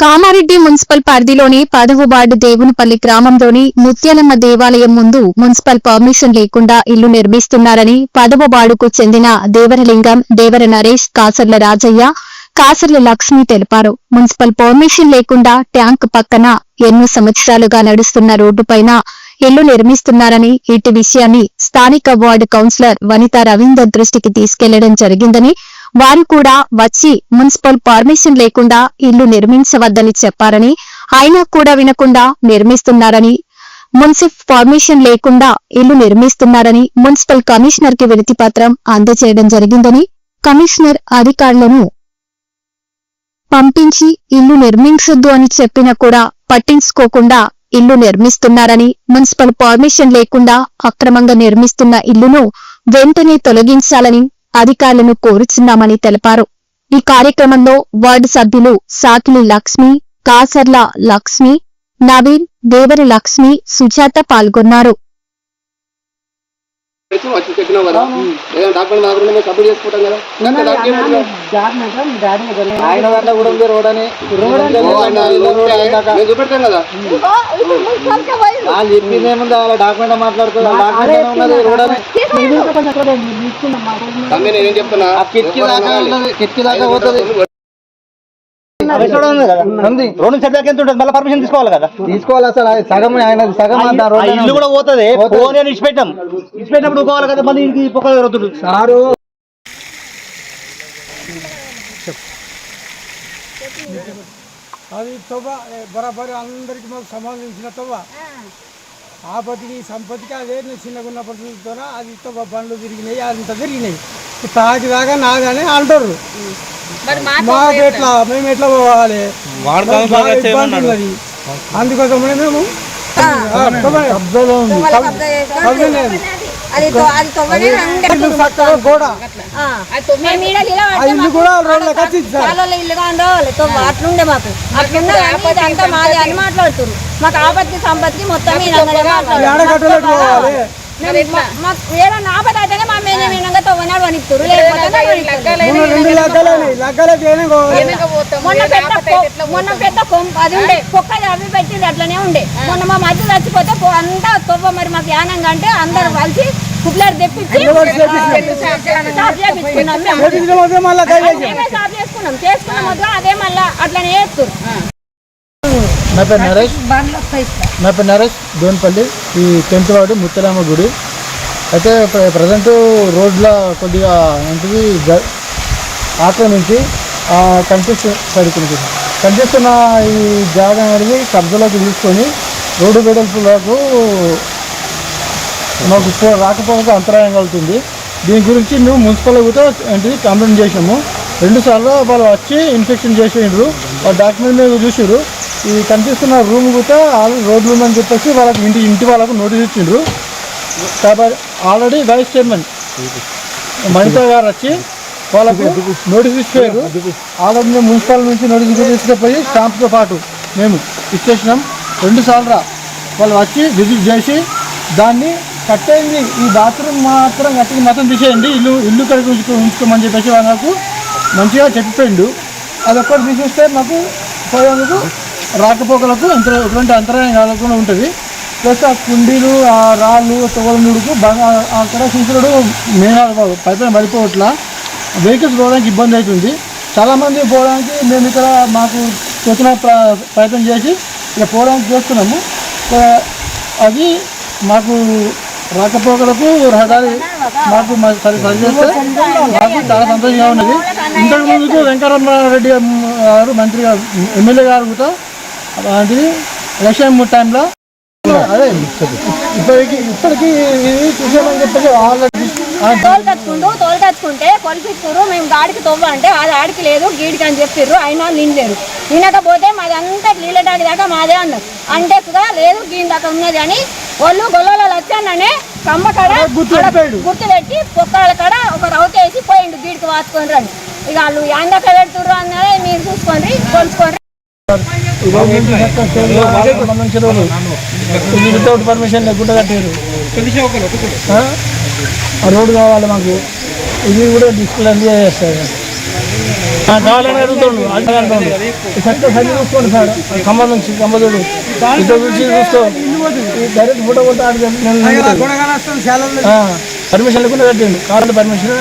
Kamareddy municipal పరిధిలోని పదవ ward Devunipalli గ్రామంలోని ముత్యాలమ్మ దేవాలయం ముందు మున్సిపల్ పర్మిషన్ లేకుండా ఇల్లు నిర్మిస్తున్నారని పదవ వార్డుకు చెందిన దేవరలింగం దేవర నరేష్ కాసర్ల రాజయ్య కాసర్ల లక్ష్మి తెలిపారు. మున్సిపల్ పర్మిషన్ లేకుండా ట్యాంక్ పక్కన ఎన్నో సంవత్సరాలుగా నడుస్తున్న రోడ్డుపైన ఇల్లు నిర్మిస్తున్నారని ఇటు విషయాన్ని స్థానిక వార్డు కౌన్సిలర్ వనిత రవీందర్ దృష్టికి తీసుకెళ్ళడం జరిగిందని వారు కూడా వచ్చి మున్సిపల్ పర్మిషన్ లేకుండా ఇల్లు నిర్మించవద్దని చెప్పారని అయినా కూడా వినకుండా నిర్మిస్తున్నారని మున్సిఫ్ పర్మిషన్ లేకుండా ఇల్లు నిర్మిస్తున్నారని మున్సిపల్ కమిషనర్కి వినతి పత్రం అందజేయడం జరిగిందని కమిషనర్ అధికారులను పంపించి ఇల్లు నిర్మించొద్దు అని చెప్పినా కూడా పట్టించుకోకుండా ఇల్లు నిర్మిస్తున్నారని మున్సిపల్ పర్మిషన్ లేకుండా అక్రమంగా నిర్మిస్తున్న ఇల్లును వెంటనే తొలగించాలని అధికారులను కోరుచున్నామని తెలిపారు. ఈ కార్యక్రమంలో వార్డు సభ్యులు సాకిలి లక్ష్మి కాసర్ల లక్ష్మి నవీన్ దేవరి లక్ష్మి సుజాత పాల్గొన్నారు. వచ్చి వచ్చి చెప్పినావు కదా? ఏదైనా డాక్యుమెంట్ కాకుండా సబ్మిట్ చేసుకుంటాం కదా? ఆయన దాంట్లో కూడా ఉంది రోడ్ అని రోడ్ అంటే మేము చూపెడతాం కదా వాళ్ళు చెప్పింది ఏముంది? వాళ్ళ డాక్యుమెంట్ మాట్లాడుతుంది డాక్యుమెంట్ ఉన్నది రోడ్ అని నేను చెప్తున్నా? ఆ కిటికీ దాకా కిటికీ దాకా పోతుంది. ఉంది రెండు సెట్లకి ఎంత ఉంటుంది? మళ్ళీ పర్మిషన్ తీసుకోవాలి కదా. తీసుకోవాలి అసలు అది సగం ఆయన సగం అంతా ఆ రోడ్ ఇల్లు కూడా పోతుంది. ఫోన్ అని ఇచ్చిపెట్టాం. ఇచ్చిపెట్టినప్పుడు పోవాలి కదా మళ్ళీ సారు. అది తొవ్వ బరాబరి అందరికి మాకు సంబంధించిన తొవ్వ. ఆపతికి సంపత్తికి అదే చిన్నగా ఉన్నప్పటితో అది తొవ్వ బండ్లు తిరిగినాయి అంత తిరిగినాయి. తాకి దాకా నాదని అంటారు మాకు ఎట్లా? మేము ఎట్లా పోవాలి? మేము. ఇల్లు గోడ. మాకు కూడా రోడ్లకు వచ్చింది సార్ చాలా ఇల్లుగా ఉండవాలి తొవ్వ అట్లుండే మాకు. అట్లుండే ఆపత్తి అంతా మాది అని మాట్లాడుతున్నారు మాకు ఆపత్తి సంపత్తి మొత్తం ఏదైనా ఆపద అయితేనే మా తొవ్వనాడు లేకపోతే నడవనిస్తారు. మొన్న పెద్ద మొన్న అది ఉండే కుక్క అవి పెట్టింది అట్లనే ఉండే. మొన్న మా మధ్య చచ్చిపోతే అంతా తొవ్వ మరి మాకు యానంగా అంటే అందరు కలిసి కుట్లర్ తెప్పించి చేసుకున్నాం. చేసుకున్న మొదలు అదే మళ్ళా అట్లనే చేస్తారు నా పేరు నరేష్. నా పేరు నరేష్ దోన్పల్లి ఈ టెన్త్ వార్డు ముత్తరామ గుడి. అయితే ప్రజెంట్ రోడ్ల కొద్దిగా ఏంటిది ఆక్రమించి కనిపిస్తు సరిపోయింది కనిపిస్తున్న ఈ జాగా అనేది కబ్జాలోకి తీసుకొని రోడ్డు వెడల్పులకు మాకు రాకపోకలకు అంతరాయం కలుగుతుంది. దీని గురించి మేము మున్సిపల్ కూడా ఏంటిది కంప్లైంట్ చేసాము రెండు సార్లు వాళ్ళు వచ్చి ఇన్స్పెక్షన్ చేసిండ్రు. వాళ్ళ డాక్యుమెంట్ మీద చూసిర్రు. ఈ కనిపిస్తున్న రూమ్ కూడా రోడ్ రోడ్లు ఉందని చెప్పేసి వాళ్ళకి ఇంటి ఇంటి వాళ్ళకు నోటీస్ ఇచ్చిండ్రు. కాబట్టి ఆల్రెడీ వైస్ చైర్మన్ మణిత గారు వచ్చి వాళ్ళకు నోటీస్ ఇచ్చారు. ఆల్రెడీ మేము మున్సిపల్ నుంచి నోటీస్ తీసుకుపోయి స్టాంప్తో పాటు మేము ఇచ్చేసినాం. రెండు సార్లు వాళ్ళు వచ్చి విజిట్ చేసి దాన్ని కట్టేయండి. ఈ బాత్రూమ్ మాత్రం కట్టి మొత్తం తీసేయండి. ఇల్లు ఇల్లు కడిగి ఉంచుకో ఉంచుకోమని చెప్పేసి వాళ్ళకు మంచిగా చెప్పిపోయిండు. అదొక్కటి తీసేస్తే మాకు పోయేందుకు రాకపోకలకు అంతర ఎటువంటి అంతరాయం కలగకుండా ఉంటుంది. ప్లస్ ఆ కుండీలు ఆ రాళ్ళు తోలనుడుకు బాగా అక్కడ చూసినప్పుడు మేఘాలు పైపైన పడిపోవట్లా. వెహికల్స్ పోవడానికి ఇబ్బంది అవుతుంది. చాలామంది పోవడానికి మేము ఇక్కడ మాకు తోచిన ప్ర- ప్రయత్నం చేసి ఇక్కడ పోవడానికి చేస్తున్నాము. అది మాకు రాకపోకలకు రహదారి మాకు సరి సరిచేస్తే మాకు చాలా సంతోషంగా ఉన్నది. ఇంతకు ముందుకు వెంకటరమణారెడ్డి గారు మంత్రి గారు ఎమ్మెల్యే గారు కూడా అలాంటిది ఎలక్షన్ టైంలో. అదే ఇప్పటికి ఇప్పటికి చూసామని చెప్పేసి ఆల్రెడీ తోలు కట్టుకుంటూ తోలు కట్టుకుంటే కొలిపిస్తారు మేము గాడికి తొవ్వ అంటే అది ఆడికి లేదు గీడికి అని చెప్పిర్రు అయినా నిండలేరు. వినకపోతే మాది అంతా నీళ్ళటాకి దాకా మాదే అన్నారు. అంటే కూడా లేదు దీని దాకా ఉన్నది అని వాళ్ళు గొల్లలో వచ్చాననే కమ్మ కాడ గుర్తు పెట్టి పొక్కల కాడ ఒక రౌత వేసి పోయిండు గీడికి వాచుకొని రండి. ఇక వాళ్ళు ఎందక పెడుతుర్రు అన్నదే మీరు చూసుకోండి కొలుచుకోండి వితౌట్ పర్మిషన్ లేకుండా కట్టారు. రోడ్డు కావాలి మాకు. ఇది కూడా డిస్ప్లే చేస్తారు కావాలని అడుగుతాడు. అంటే అంటాడు చక్కగా సరి చూసుకోండి సార్. ఖమ్మం నుంచి ఖమ్మదుడు ఇద్దరు గురించి చూసుకో. ఈ డైరెక్ట్ ఫోటో కొట్ట పర్మిషన్ లేకుండా కట్టిండు. కావాలంటే పర్మిషన్